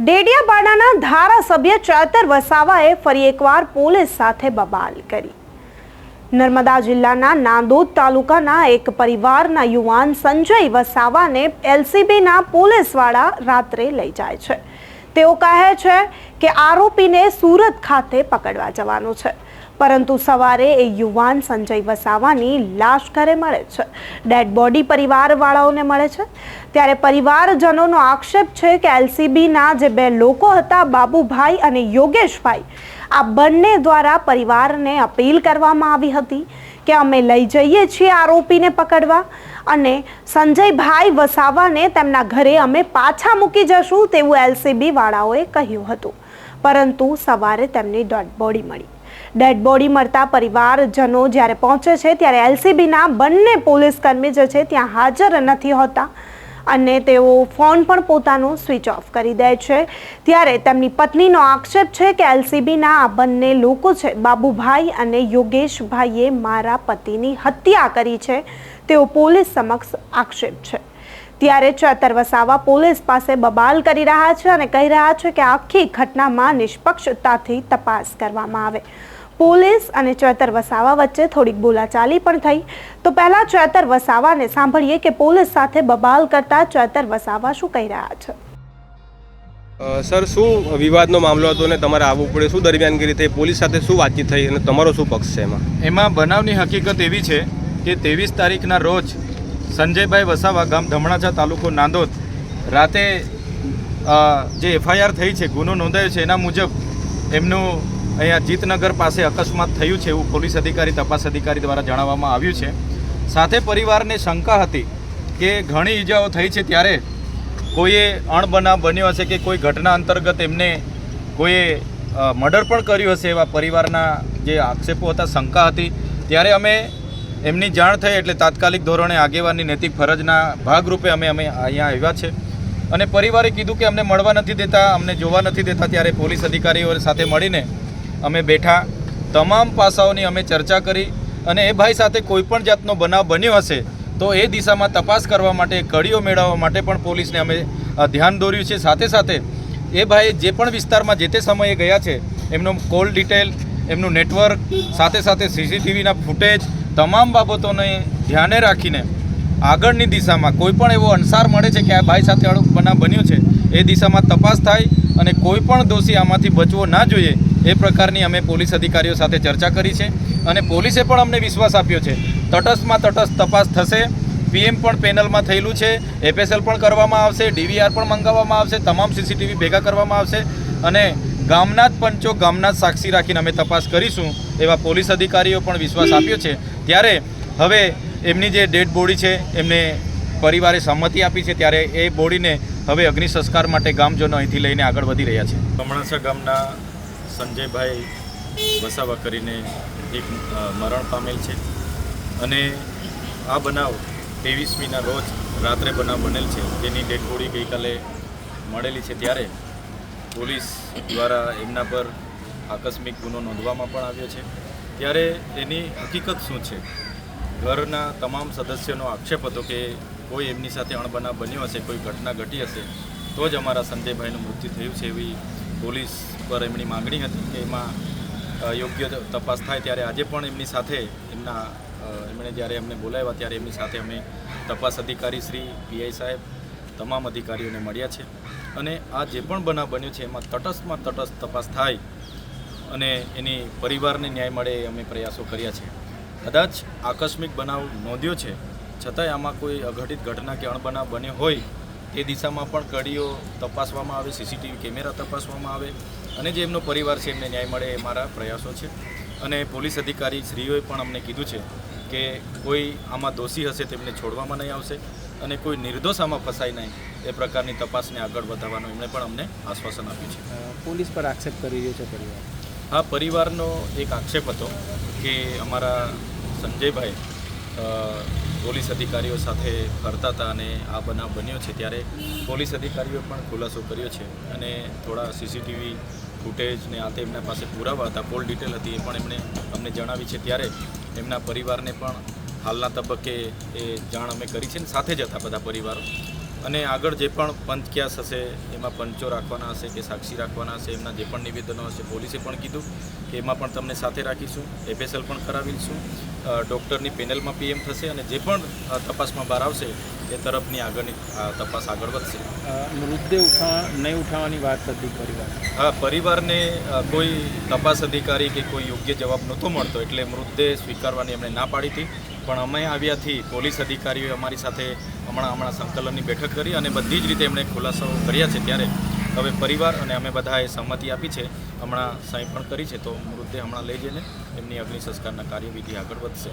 ડેડિયાપાડાના ધારાસભ્ય ચેતર વસાવાએ ફરી એકવાર પોલીસ સાથે બબાલ કરી. નર્મદા જિલ્લાના નાંદોદ તાલુકાના એક પરિવારના યુવાન સંજય વસાવાને એલસીબીના પોલીસવાળા રાત્રે લઈ જાય છે. તેઓ કહે છે કે આરોપીને સુરત ખાતે પકડવા જવાનું છે. પરંતુ સવારે એ યુવાન સંજય વસાવાની લાશ ઘરે મળે છે. ડેડ બોડી પરિવારવાળાઓને મળે છે. ત્યારે પરિવારજનોનો આક્ષેપ છે કે એલસીબીના જે બે લોકો હતા, બાબુભાઈ અને યોગેશભાઈ, આ બંને દ્વારા પરિવારને અપીલ કરવામાં આવી હતી કે અમે લઈ જઈએ છીએ આરોપીને પકડવા અને સંજયભાઈ વસાવાને તેમના ઘરે અમે પાછા મૂકી જશું તેવું એલસીબી વાળાઓએ કહ્યું હતું. પરંતુ સવારે તેમની ડોટ બોડી મળી. ડેડ બોડી મળતા પરિવારજનો જ્યારે પહોંચે છે, ત્યારે એલસીબીના બંને પોલીસકર્મી જે છે, ત્યાં હાજર નથી હોતા અને તેઓ ફોન પણ પોતાનો સ્વિચ ઓફ કરી દે છે. ત્યારે તેમની પત્નીનો આક્ષેપ છે કે એલસીબીના આ બંને લોકો છે, બાબુભાઈ અને યોગેશભાઈએ મારા પતિની હત્યા કરી છે, તેઓ પોલીસ સમક્ષ આક્ષેપ છે. ત્યારે ચેતર વસાવા પોલીસ પાસે બબાલ કરી રહ્યા છે અને કહી રહ્યા છે કે આખી ઘટનામાં નિષ્પક્ષતાથી તપાસ કરવામાં આવે. પોલીસ અને ચેતર વસાવા વચ્ચે થોડીક બોલાચાલી પણ થઈ. તો પહેલા ચેતર વસાવાને સાંભળીએ કે પોલીસ સાથે બબાલ કરતા ચેતર વસાવા શું કહી રહ્યા છે. સર શું વિવાદનો મામલો હતો ને તમારે આવવું પડે? શું દરમિયાનગીરી થઈ? પોલીસ સાથે શું વાતચીત થઈ અને તમારો શું પક્ષ છે એમાં? એમાં બનાવની હકીકત એવી છે કે ત્રેવીસ તારીખના રોજ સંજયભાઈ વસાવા ગામ ધમણાચા તાલુકો નાંદોદ રાતે જે એફઆઈઆર થઈ છે ગુનો નોંધાયો છે એના મુજબ એમનું અહીંયા જીતનગર પાસે અકસ્માત થયું છે એવું પોલીસ અધિકારી, તપાસ અધિકારી દ્વારા જણાવવામાં આવ્યું છે. સાથે પરિવારને શંકા હતી કે ઘણી ઈજાઓ થઈ છે ત્યારે કોઈએ અણબનાવ બન્યો હશે કે કોઈ ઘટના અંતર્ગત એમને કોઈએ મર્ડર પણ કર્યું હશે એવા પરિવારના જે આક્ષેપો હતા, શંકા હતી. ત્યારે અમે એમની જાણ થઈ એટલે તાત્કાલિક ધોરણે આગેવાની નૈતિક ફરજના ભાગરૂપે અમે અમે અહીંયા આવ્યા છે. અને પરિવારે કીધું કે અમને મળવા નથી દેતા, અમને જોવા નથી દેતા. ત્યારે પોલીસ અધિકારીઓ સાથે મળીને અમે બેઠા. તમામ પાસાઓની અમે ચર્ચા કરી અને એ ભાઈ સાથે કોઈ પણ જાતનો બનાવ બન્યો હશે, તો એ દિશામાં તપાસ કરવા માટે, કડીઓ મેળવવા માટે પણ પોલીસને અમે ધ્યાન દોર્યું છે. સાથે સાથે એ ભાઈ જે પણ વિસ્તારમાં જે તે સમયે ગયા છે, એમનો કોલ ડિટેલ, એમનું નેટવર્ક, સાથે સાથે સીસીટીવીના ફૂટેજ, તમામ બાબતોને ધ્યાને રાખીને આગળની દિશામાં કોઈ પણ એવો અણસાર મળે છે કે આ ભાઈ સાથે આવો બનાવ બન્યો છે, એ દિશામાં તપાસ થાય અને કોઈ પણ દોષી આમાંથી બચવો ના જોઈએ એ પ્રકારની અમે પોલીસ અધિકારીઓ સાથે ચર્ચા કરી છે અને પોલીસે પણ અમને વિશ્વાસ આપ્યો છે. તટસ્થમાં તટસ્થ તપાસ થશે. પીએમ પણ પેનલમાં થયેલું છે. એફએસએલ પણ કરવામાં આવશે. ડીવીઆર પણ મંગાવવામાં આવશે. તમામ સીસીટીવી ભેગા કરવામાં આવશે. અને ગામના જ પંચો, ગામના જ સાક્ષી રાખીને અમે તપાસ કરીશું એવા પોલીસ અધિકારીઓ પણ વિશ્વાસ આપ્યો છે. ત્યારે હવે એમની જે ડેડ બોડી છે, એમને પરિવારે સંમતિ આપી છે. ત્યારે એ બોડીને હવે અગ્નિ સંસ્કાર માટે ગામજનો અહીંથી લઈને આગળ વધી રહ્યા છે. કમણાસા ગામના સંજયભાઈ વસાવા કરીને એક મરણ પામેલ છે. અને આ બનાવ ત્રેવીસમીના રોજ રાત્રે બનાવ બનેલ છે. તેની ડેડ બોડી ગઈકાલે મળેલી છે ત્યારે પોલીસ દ્વારા એમના પર આકસ્મિક ગુનો નોંધવામાં પણ આવ્યો છે. ત્યારે એની હકીકત શું છે? ઘરના તમામ સદસ્યોનો આક્ષેપ હતો કે કોઈ એમની સાથે અણબનાવ બન્યો હશે, કોઈ ઘટના ઘટી હશે, તો જ અમારા સંજયભાઈનું મૃત્યુ થયું છે એવી પોલીસ પર એમની માંગણી હતી કે એમાં યોગ્ય તપાસ થાય ત્યારે આજે પણ એમની સાથે એમના એમણે જ્યારે અમને બોલાવ્યા ત્યારે એમની સાથે અમે તપાસ અધિકારી શ્રી પીઆઈ સાહેબ, તમામ અધિકારીઓને મળ્યા છે. અને આ જે પણ બનાવ બન્યો છે એમાં તટસ્થમાં તટસ્થ તપાસ થાય અને એની પરિવારને ન્યાય મળે અમે પ્રયાસો કર્યા છે. કદાચ આકસ્મિક બનાવ નોંધ્યો છે. છતાંય આમાં કોઈ અઘટિત ઘટના કે અણબનાવ બન્યો હોય તે દિશામાં પણ કડીઓ તપાસવામાં આવે સીસીટીવી કેમેરા તપાસવામાં આવે અને જે એમનો પરિવાર છે એમને ન્યાય મળે એ મારા પ્રયાસો છે. અને પોલીસ અધિકારી શ્રીઓએ પણ અમને કીધું છે કે કોઈ આમાં દોષી હશે તેમને છોડવામાં નહીં આવશે અને કોઈ નિર્દોષ આમાં ફસાય નહીં એ પ્રકારની તપાસને આગળ વધારવાનું એમણે પણ અમને આશ્વાસન આપ્યું છે. પોલીસ પર આક્ષેપ કરી રહ્યો છે પરિવાર? હા પરિવારનો એક આક્ષેપ હતો કે અમારા સંજયભાઈ પોલીસ અધિકારીઓ સાથે ફરતા હતા અને આ બનાવ બન્યો છે ત્યારે પોલીસ અધિકારીઓએ પણ ખુલાસો કર્યો છે અને થોડા સીસીટીવી ફૂટેજ ને આ તે એમના પાસે પુરાવા હતા પોલ ડિટેલ હતી એ પણ એમણે અમને જણાવી છે ત્યારે એમના પરિવારને પણ હાલના તબક્કે એ જાણ અમે કરી છે ને સાથે જ હતા બધા પરિવારો. અને આગળ જે પણ પંચક્યાસ હશે, એમાં પંચો રાખવાના હશે કે સાક્ષી રાખવાના હશે, એમના જે પણ નિવેદનો હશે, પોલીસે પણ કીધું કે એમાં પણ તમને સાથે રાખીશું, એફએસએલ પણ કરાવીશું. ડૉક્ટરની પેનલમાં પીએમ થશે અને જે પણ તપાસમાં બહાર આવશે એ તરફની આગળની તપાસ આગળ વધશે. મૃતદેહ ઉઠા નહીં ઉઠાવવાની વાત હતી પરિવાર? હા પરિવારને કોઈ તપાસ અધિકારી કે કોઈ યોગ્ય જવાબ નહોતો મળતો એટલે મૃતદેહ સ્વીકારવાની એમણે ના પાડી હતી. પણ અમે આવ્યાથી પોલીસ અધિકારીઓએ અમારી સાથે હમણાં હમણાં સંકલનની બેઠક કરી અને બધી જ રીતે એમણે ખુલાસાઓ કર્યા છે. ત્યારે હવે પરિવાર અને અમે બધાએ સહમતિ આપી છે. હમણાં સાંઈ પણ કરી છે, તો મૃતદેહ હમણાં લઈ જઈને એમની અગ્નિ સંસ્કારના કાર્યવિધિ આગળ વધશે.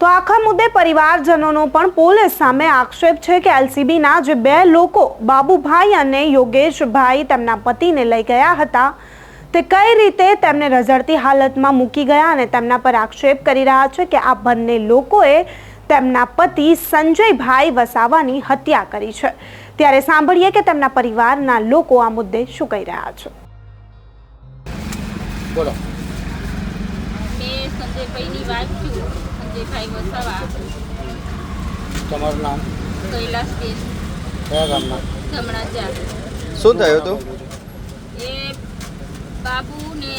તો આખા મુદ્દે પરિવારજનોનો પણ પોલીસ સામે આક્ષેપ છે કે એલસીબીના જે બે લોકો, બાબુભાઈ અને યોગેશભાઈ તેમના પતિને લઈ ગયા હતા, તે કઈ રીતે તેમને રઝળતી હાલતમાં મૂકી ગયા અને તેમના પર આક્ષેપ કરી રહ્યા છે કે આ બંને લોકોએ તેમના પતિ સંજયભાઈ વસાવાની હત્યા કરી છે. ત્યારે સાંભળીએ કે તેમના પરિવારના લોકો આ મુદ્દે શું કહી રહ્યા છે. બોલો. મેં સંજયભાઈની વાત છું. સંજયભાઈ વસાવા. તમારું નામ? કૈલાસબેન. કયા ગામના? ધમણાજા શું થયું હતું? એ બાબુ ને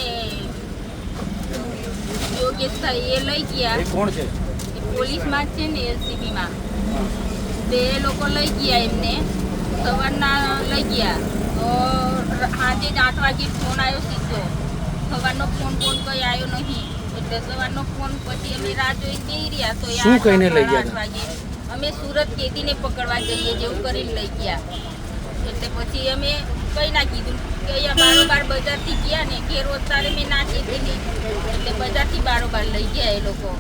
યોગેશભાઈ એ લઈ ગયા. એ કોણ છે? પોલીસમાં છે ને એલસીબીમાં. તે એ લોકો લઈ ગયા એમને. સવારના લઈ ગયા. તો સાંજે જ આઠ વાગે ફોન આવ્યો સીધો. સવારનો ફોન ફોન કોઈ આવ્યો નહીં. એટલે સવારનો ફોન પછી અમે રાહ જોઈ જઈ રહ્યા. તો શું કહીને લઈ ગયા આઠ વાગે. અમે સુરત કેદીને પકડવા જઈએ જેવું કરીને લઈ ગયા. એટલે પછી અમે કઈ ના કીધું કે અહીંયા બારોબાર બજારથી ગયા ને ઘેર તારે મેં ના કીધી. એટલે બજારથી બારોબાર લઈ ગયા એ લોકો.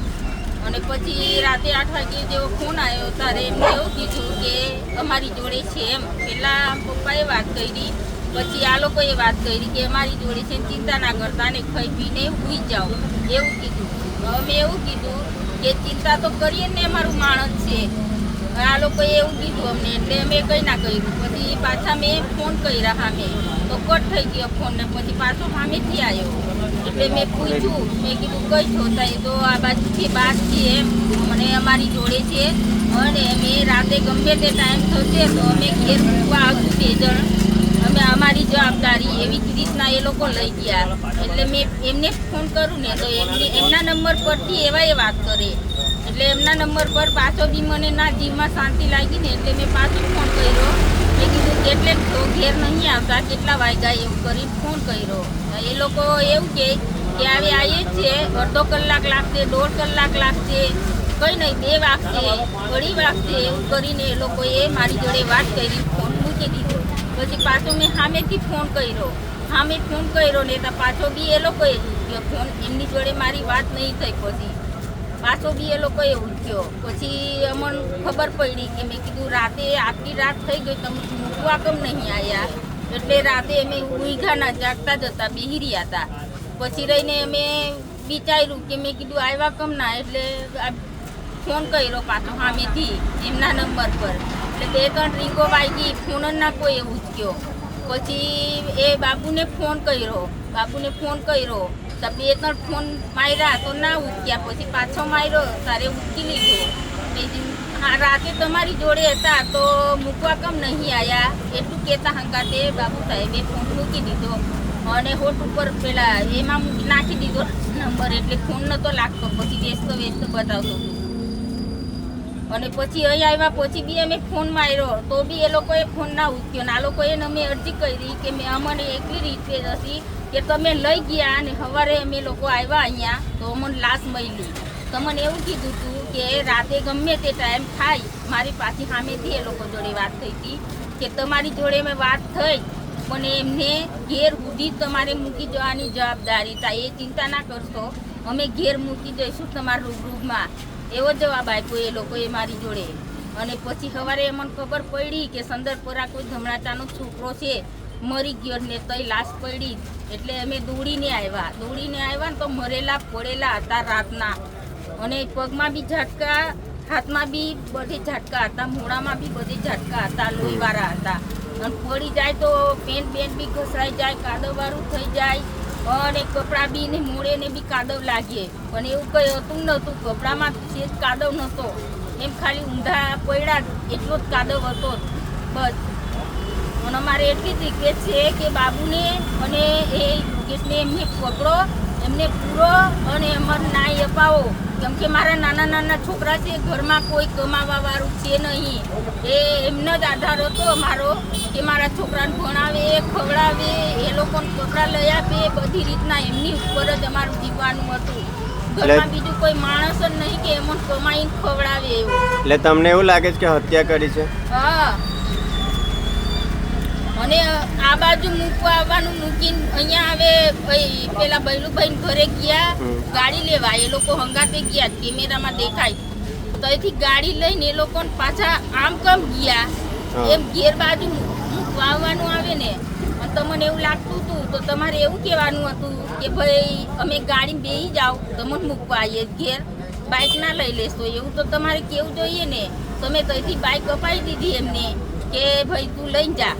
અને પછી રાતે આઠ વાગે જેવો ફોન આવ્યો, ત્યારે એમને એવું કીધું કે અમારી જોડે છે એમ. પહેલાં પપ્પાએ વાત કરી, પછી આ લોકોએ વાત કરી કે અમારી જોડે છે ચિંતા ના કરતા ને ખાઈ પીને સૂઈ જાઓ. એવું કીધું. અમે એવું કીધું કે ચિંતા તો કરીએ ને, અમારું માણસ છે. આ લોકોએ એવું કીધું અમને, એટલે અમે કંઈ ના કર્યું. પછી પાછા મેં ફોન કર્યા સામે. તો કટ થઈ ગયો ફોન ને પછી પાછો સામેથી આવ્યો એટલે મેં પૂછ્યું, મેં કીધું, કઈ છો થાય તો આ બાજુથી બાદ છે એમ, મને અમારી જોડે છે અને અમે રાતે ગમે તે ટાઈમ થશે તો અમે ઘેર મૂકવા આવશું બે જણ. અમે અમારી જવાબદારી એવી જ રીતના એ લોકો લઈ ગયા. એટલે મેં એમને ફોન કરું ને તો એમને, એમના નંબર પરથી એવા એ વાત કરે. એટલે એમના નંબર પર પાછો બી મને ના જીવમાં શાંતિ લાગી ને એટલે મેં પાછો ફોન કર્યો. મેં કીધું, કેટલે ઘેર નહીં આવતા, કેટલા વાગ્યા એવું કરીને ફોન કર્યો. એ લોકો એવું કહે કે હવે આવીએ જ છે, અડધો કલાક લાગશે, દોઢ કલાક લાગશે, કંઈ નહીં, બે વાગશે અઢી વાગશે, એવું કરીને એ લોકોએ મારી જોડે વાત કરી ફોન મૂકી દીધો. પછી પાછો મેં સામેથી ફોન કર્યો. સામે ફોન કર્યો ને તો પાછો બી એ લોકોએ ફોન, એમની જોડે મારી વાત નહીં થઈ પછી. પાછો બી એ લોકોએ ઉઠ્યો. પછી અમને ખબર પડી કે મેં કીધું, રાતે આટલી રાત થઈ ગઈ, તમે મૂકવા કેમ નહીં આવ્યા એટલે રાતે અમે ઊંઘા ના જાગતા જ હતા બેહી રહ્યા હતા. પછી રહીને અમે વિચાર્યું કે મેં કીધું આવ્યા કેમ ના? એટલે ફોન કર્યો પાછો સામેથી, એમના નંબર પર. એટલે બે ત્રણ રીંગો વાગી, ફોન જ ના કોઈ ઉચક્યો પછી એ બાબુને ફોન કર્યો. બાબુને ફોન કર્યો. તો બે ત્રણ ફોન માર્યા તો ના ઉચક્યા પછી પાછો માર્યો, તારે ઉચકી લીધો. હા, રાતે તમારી જોડે હતા તો મૂકવા કેમ નહીં આવ્યા એટલું કહેતા હંકાતે બાબુ સાહેબે ફોન મૂકી દીધો અને હોટ ઉપર પેલા એમાં નાખી દીધો નંબર એટલે ફોન નતો લાગતો. પછી વ્યસ્ત વ્યસ્ત બતાવતો અને પછી અહીં આવ્યા પછી બી અમે ફોન માર્યો. તો બી એ લોકોએ ફોન ના ઉચક્યો ને આ લોકોએ અમે અરજી કરી કે મેં અમને એટલી રીતે હતી કે તમે લઈ ગયા અને સવારે અમે લોકો આવ્યા અહીંયા, તો અમને લાશ મળી. તો મને એવું કીધું હતું કે રાતે ગમે તે ટાઈમ થાય, મારી પાછી સામેથી એ લોકો જોડે વાત થઈ હતી કે તમારી જોડે મેં વાત થઈ, પણ એમને ઘેર સુધી તમારે મૂકી જવાની જવાબદારી થાય એ ચિંતા ના કરશો. અમે ઘેર મૂકી જઈશું તમારા રૂબરૂમાં. એવો જવાબ આપ્યો એ લોકોએ મારી જોડે. અને પછી સવારે મને ખબર પડી કે સંદરપરા કોઈ ધમણાચાનો છોકરો છે. મરી ગયો ને તોય લાશ પડી. એટલે અમે દોડીને આવ્યા. દોડીને આવ્યા ને તો મરેલા પડેલા હતા રાતના. અને પગમાં બી ઝાટકા, હાથમાં બી બધે ઝાટકા હતા મોડામાં બી બધે ઝાટકા હતા, લોહીવાળા હતા. અને પડી જાય તો પેન્ટ બેન્ટ બી ઘસાઈ જાય, કાદવવાળું થઈ જાય. અને કપડાં બી ને મોડે ને બી કાદવ લાગીએ. પણ એવું કંઈ હતું નહોતું. કપડામાં જે કાદવ નહોતો. એમ ખાલી ઊંધા પડ્યા, એટલો જ કાદવ હતો. બસ. અને અમારે એટલી જ રિક્વેસ્ટ છે કે બાબુને અને એ યોગેશને એમને પકડો એમને પૂરો અને અમર ન્યાય અપાવો. કેમ કે મારા નાના નાના છોકરા છે ઘરમાં કોઈ કમાવા વાળું છે નહીં. એ એમનો જ આધાર હતો અમારો કે મારા છોકરાને ભણાવે ખવડાવે એ લોકોને કપડાં લઈ આપે બધી રીતના એમની ઉપર જ અમારું જીવવાનું હતું. ઘરમાં બીજું કોઈ માણસ જ નહીં કે એમાં કમાઈને ખવડાવે એવું. એટલે તમને એવું લાગે છે કે હત્યા કરી છે? હા. અને આ બાજુ મૂકવા આવવાનું મૂકીને અહીંયા હવે ભાઈ પેલા બૈલુભાઈ ઘરે ગયા ગાડી લેવા. એ લોકો હંગાતે ગયા કેમેરામાં દેખાય. તો અહીંથી ગાડી લઈને એ લોકો પાછા આમ કમ ગયા? એમ ઘેર બાજુ મૂકવા આવવાનું આવે ને. તમને એવું લાગતું હતું તો તમારે એવું કહેવાનું હતું કે ભાઈ અમે ગાડી બે જાઓ તમને મૂકવા આવીએ ઘેર. બાઇક ના લઈ લેશો. એવું તો તમારે કેવું જોઈએ ને? તમે ત્યાંથી બાઇક અપાવી દીધી એમને કે ભાઈ તું લઈને જા.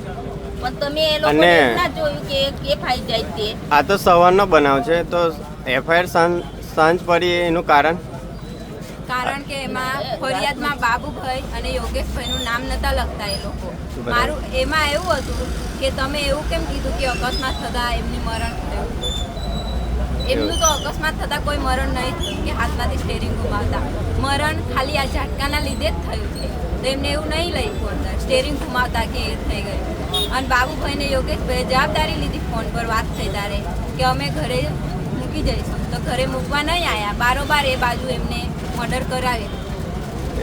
અને- ના જોયું કે કે ફાઈ જાય તે આ તો સવારનો બનાવ છે તો એફઆઈઆર સાંજ સાંજ પડી એનું કારણ? કારણ કે એમાં ફરિયાદમાં બાબુભાઈ અને યોગેશભાઈનું નામ નતા લખતા એ લોકો. મારું એમાં એવું હતું કે તમે એવું કેમ કીધું કે અકસ્માત થતા એમની મરણ થયું? એમનું તો અકસ્માત થતા કોઈ મરણ નહીં થયું કે હાથમાંથી સ્ટેરિંગ ગુમાવતા. મરણ ખાલી આ ઝાટકાના લીધે જ થયું છે. તો એમને એવું નહીં લખ્યું અંદર સ્ટેરિંગ ગુમાવતા કે એ થઈ ગયું. અને બાબુભાઈને યોગેશભાઈએ જવાબદારી લીધી ફોન પર વાત થઈ તારે કે અમે ઘરે મૂકી જઈશું. તો ઘરે મૂકવા નહીં આવ્યા બારોબાર એ બાજુ એમને મર્ડર કરાવી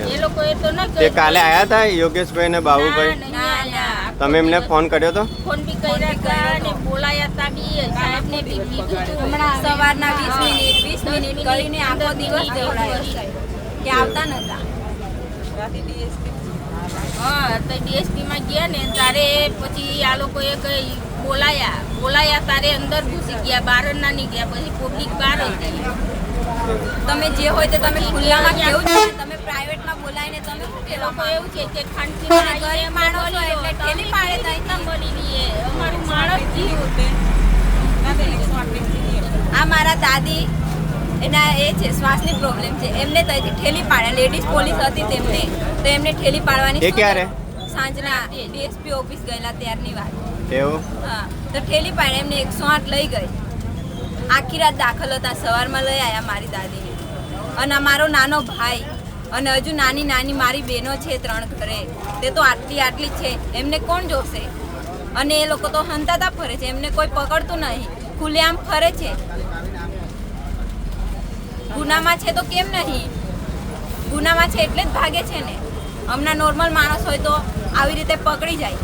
એ લોકો એ તો ના તે કાલે આયા હતા યોગેશભાઈ ને બાબુભાઈ? ના, ના, ના. તમે એમને ફોન કર્યો તો? ફોન બી કર્યા હતા અને બોલાયા હતા બી સાહેબને બી કીધું હમણાં સવારના વીસ હા. મિનિટ 20 મિનિટ કરીને આખો દિવસ દોડાયો કે આવતા નતા. હા તો ડીએસપી માં ગયા ને તારે પછી આ લોકોએ કઈ બોલાયા. બોલાયા તારે અંદર ઘૂસી ગયા બહાર ના નીકળ્યા પછી પબ્લિક બહાર હતી તમે જે હોય તે તમે ખુલ્લામાં કેવું છે? તમે પ્રાઇવેટમાં બોલાવીને તમે શું એ લોકો એવું છે કે ખાનગીમાં આવીને માણસો લો, એટલે તો પાડે કેવી રીતના બોલી લઈએ અમારું માણસ જીવ આ મારા દાદી એના એ છે શ્વાસની પ્રોબ્લેમ છે. એમને ત્યાંથી ઠેલી પાડ્યા. લેડીઝ પોલીસ હતી તેમને તો એમને ઠેલી પાડવાની એ ક્યારે? સાંજના ડીએસપી ઓફિસ ગયેલા ત્યારની વાત. એવું? હા તો ઠેલી પાડે એમને એકસો આઠ લઈ ગઈ. આખી રાત દાખલ હતા સવારમાં લઈ આવ્યા મારી દાદીને. અને અમારો નાનો ભાઈ અને હજુ નાની નાની મારી બહેનો છે ત્રણ ઘરે. તે તો આટલી આટલી છે એમને કોણ જોશે? અને એ લોકો તો હંતાતા ફરે છે એમને કોઈ પકડતું નહીં. ખુલ્લેઆમ ફરે છે. ગુનામાં છે તો કેમ નહીં? ગુનામાં છે એટલે જ ભાગે છે ને. હમણાં નોર્મલ માણસ હોય તો આવી રીતે પકડી જાય.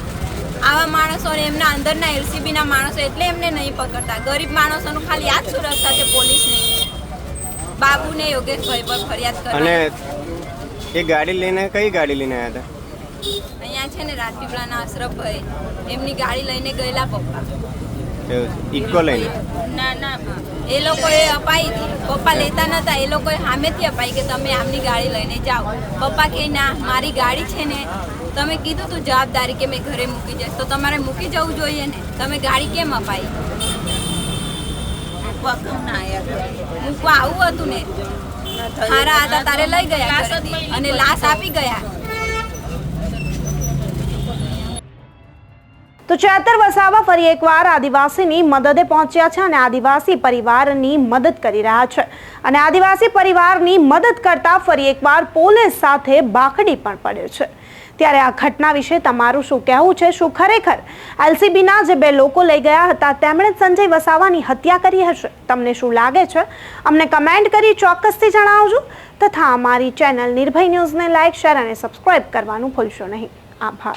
આવા માણસોને એમના અંદરના એલસીબીના માણસો એટલે એમને નહીં પકડતા. ગરીબ માણસોનું ખાલી જ સુરક્ષા છે પોલીસની. બાબુને યોગેશભાઈ પર ફરિયાદ અને એ ગાડી લઈને કઈ ગાડી લઈને આવ્યા હતા? અહીંયા છે ને રાજપીપળાના અશરફભાઈ. એમની ગાડી લઈને ગયેલા પપ્પા. ઇકો લઈને ના ના એ લોકોએ અપાઈ હતી. પપ્પા લેતા નતા. એ લોકોએ સામેથી અપાઈ કે તમે આમની ગાડી લઈને જાઓ. પપ્પા કે ના મારી ગાડી છે ને તમે કીધું તું જવાબદારી કે મેં ઘરે મૂકી જઈશ. તો તમારે મૂકી જવું જોઈએ ને? તમે ગાડી કેમ અપાઈ? મૂકવા આવું હતું ને? હારા હતા તારે લઈ ગયા અને લાશ આપી ગયા. તો ચેતર વસાવા ફરી એકવાર આદિવાસીની મદદે પહોંચ્યા છે અને આદિવાસી પરિવારની મદદ કરી રહ્યા છે. અને આદિવાસી પરિવારની મદદ કરતા ફરી એકવાર પોલીસ સાથે બાખડી પણ પડે છે. ત્યારે આ ઘટના વિશે તમારું શું કહેવું છે? શું ખરેખર એલસીબીના જે બે લોકો લઈ ગયા હતા, તેમણે સંજય વસાવાની હત્યા કરી હશે? તમને શું લાગે છે? અમને કમેન્ટ કરી ચોક્કસથી જણાવજો. તથા અમારી ચેનલ નિર્ભય ન્યૂઝને લાઇક શેર અને સબસ્ક્રાઇબ કરવાનું ભૂલશો નહીં. આભાર.